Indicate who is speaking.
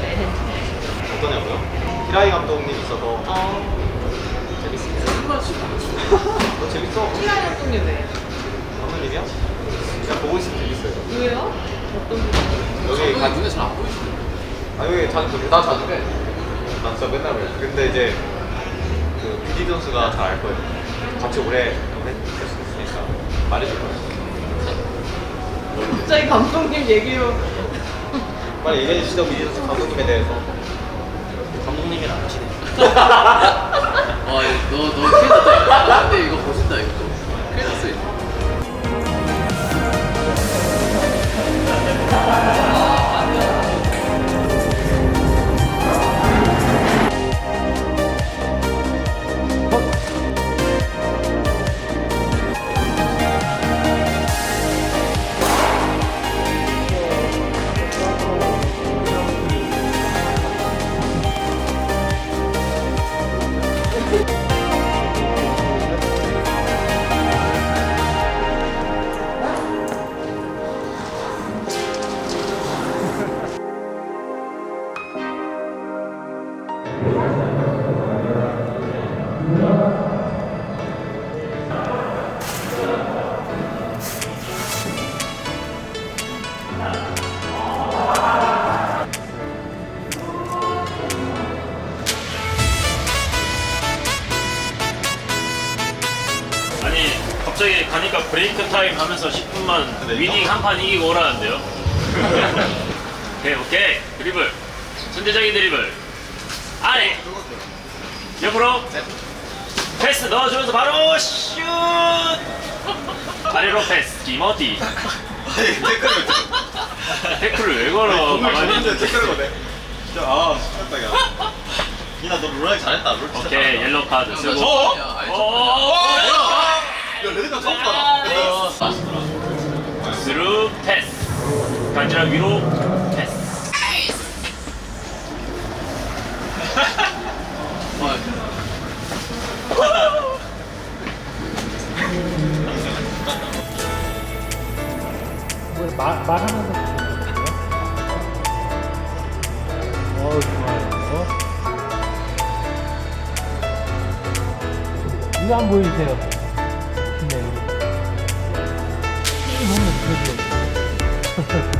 Speaker 1: 레헨?
Speaker 2: 어떠냐고요? 히라이 감독님 있어서
Speaker 1: 어, 재밌어요.
Speaker 2: 너 재밌어?
Speaker 1: 히라이 감독님 왜요?
Speaker 2: 감독님이요? 그냥 보고 있으면 재밌어요.
Speaker 1: 왜요? 어떤 부분?
Speaker 2: 여기 가,
Speaker 3: 눈에 잘 안 보이시네.
Speaker 2: 아 여기 자주 보나 자주 해. 나 진짜 맨날 해. 근데 이제 그 비디 선수가 잘 알 거예요. 같이 오래 할수 있으니까 말해줄 거예요.
Speaker 1: 갑자기 감독님 얘기로.
Speaker 2: 빨리 얘기해 주시죠 비디 선수 감독님에 대해서. 감독님이랑 안 친해.
Speaker 3: 와, 너, 너 큰일 났다. 근데 이거
Speaker 4: 갑자기 가니까 브레이크 타임 하면서 10분만
Speaker 2: 네,
Speaker 4: 위닝? 한 판 이기고 오라는데요 오케이 오케이 드리블 선제적인 드리블 아래 옆으로 패스 넣어주면서 바로 슛 아래로 패스 김어디
Speaker 2: 아니 댓글을
Speaker 4: 태클을 왜 걸어 가만히
Speaker 2: 저번주에 댓글을 보내. 진짜 아 신났다 야. 이나 너 롤라이 잘했다. 롤 진짜
Speaker 4: 오케이
Speaker 2: 잘한다.
Speaker 4: 옐로우 카드 쓰고
Speaker 2: 어?
Speaker 3: 야, 아니,
Speaker 4: 오!
Speaker 2: 야 레드가 처음 봐.
Speaker 4: 스루 패스 간지랑 위로 패스
Speaker 5: 말, 말하면서? 어, 좋아요. 이거 안 보이세요? 뭐, 먹는 그런